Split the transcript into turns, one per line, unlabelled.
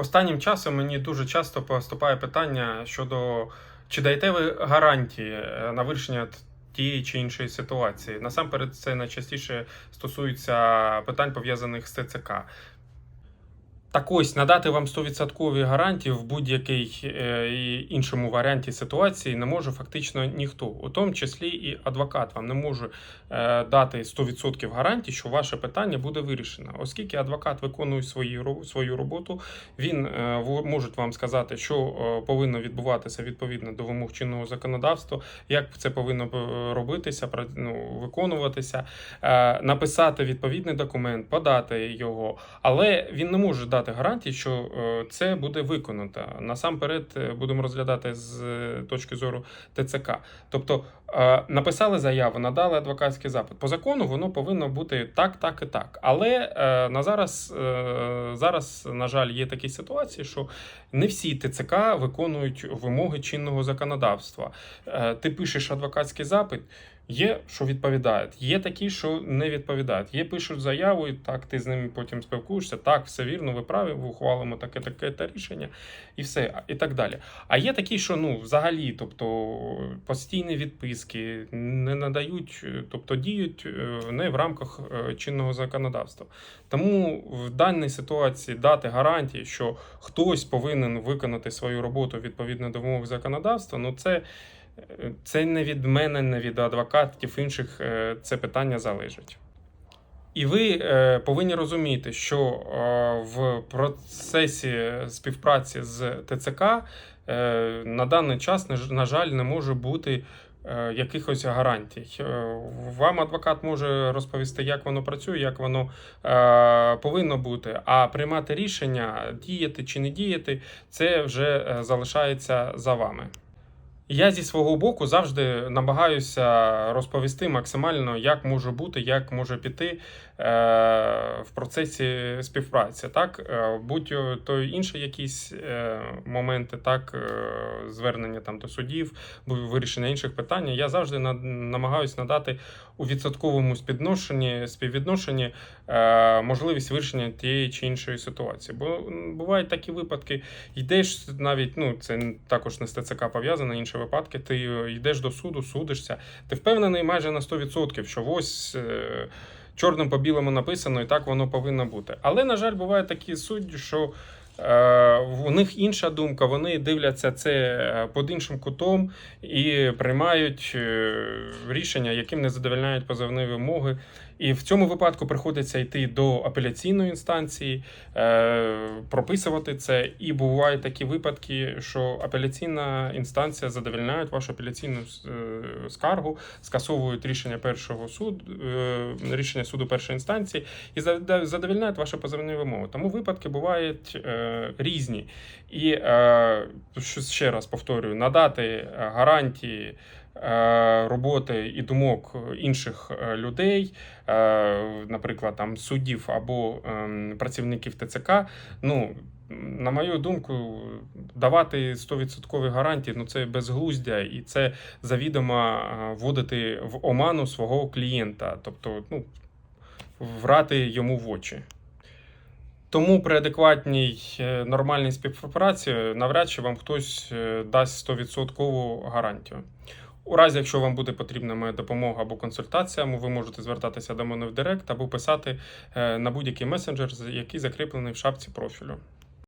Останнім часом мені дуже часто поступає питання щодо чи даєте ви гарантії е, на вирішення тієї чи іншої ситуації. Насамперед, це найчастіше стосується питань пов'язаних з ТЦК. Так ось надати вам 100% гарантії в будь-якій е, іншому варіанті ситуації не може фактично ніхто, у тому числі і адвокат вам не може е, дати 100% гарантій, що ваше питання буде вирішено, оскільки адвокат виконує свої, свою роботу, він е, може вам сказати, що повинно відбуватися відповідно до вимог чинного законодавства, як це повинно робитися, ну, виконуватися, написати відповідний документ, подати його, але він не може дати гарантії, що е, це буде виконано. Насамперед е, будемо розглядати з е, точки зору ТЦК. Тобто написали заяву, надали адвокатський запит. По закону воно повинно бути так, так і так. Але на зараз, зараз, на жаль, є такі ситуації, що не всі ТЦК виконують вимоги чинного законодавства. Ти пишеш адвокатський запит. Є, що відповідають, є такі, що не відповідають. Є пишуть заяву, і так ти з ними потім спілкуєшся. Так, все вірно, ви праві, ви ухвалимо таке таке та рішення, і все, і так далі. А є такі, що ну взагалі, тобто постійні відписки не надають, тобто діють е, не в рамках е, чинного законодавства. Тому в даній ситуації дати гарантії, що хтось повинен виконати свою роботу відповідно до вимог законодавства, ну це. Це не від мене, не від адвокатів інших е, це питання залежить. І ви е, повинні розуміти, що е, в процесі співпраці з ТЦК на даний час, на жаль, не може бути якихось гарантій. Вам адвокат може розповісти, як воно працює, як воно повинно бути, а приймати рішення, діяти чи не діяти, це вже залишається за вами. Я зі свого боку завжди намагаюся розповісти максимально, як може бути, як може піти е, в процесі співпраці. Так, Е, будь то інші якісь е, моменти, так, звернення там до судів, вирішення інших питань. Я завжди на, намагаюся надати у відсотковому співвідношенні, співвідношенні можливість вирішення тієї чи іншої ситуації. Бо бувають такі випадки, йдеш навіть, ну це також не з ТЦК пов'язано, інші випадки. Ти йдеш до суду, судишся. Ти впевнений майже на 100%, що ось. е, Чорним по білому написано, і так воно повинно бути. Але, на жаль, бувають такі судді, що у них інша думка, вони дивляться це е, під іншим кутом і приймають е, рішення, яким не задовольняють позовні вимоги. І в цьому випадку приходиться йти до апеляційної інстанції, е, прописувати це. І бувають такі випадки, що апеляційна інстанція задовольняє вашу апеляційну е, скаргу, скасовують рішення першого суду, е, рішення суду першої інстанції і задовольняють ваші позовні вимоги. Тому випадки бувають е, різні. І е, ще раз повторюю, надати е, гарантії. е, Роботи і думок інших людей, наприклад, там суддів або ем, працівників ТЦК. Ну, на мою думку, давати 100% гарантії ну це безглуздя, і це завідомо вводити в оману свого клієнта, тобто ну, врати йому в очі. Тому при адекватній е, нормальній співпраці навряд чи вам хтось е, дасть 100% гарантію. У разі, якщо вам буде потрібна моя допомога або консультація, ви можете звертатися до мене в Директ або писати е, на будь-який месенджер, який закріплений в шапці профілю.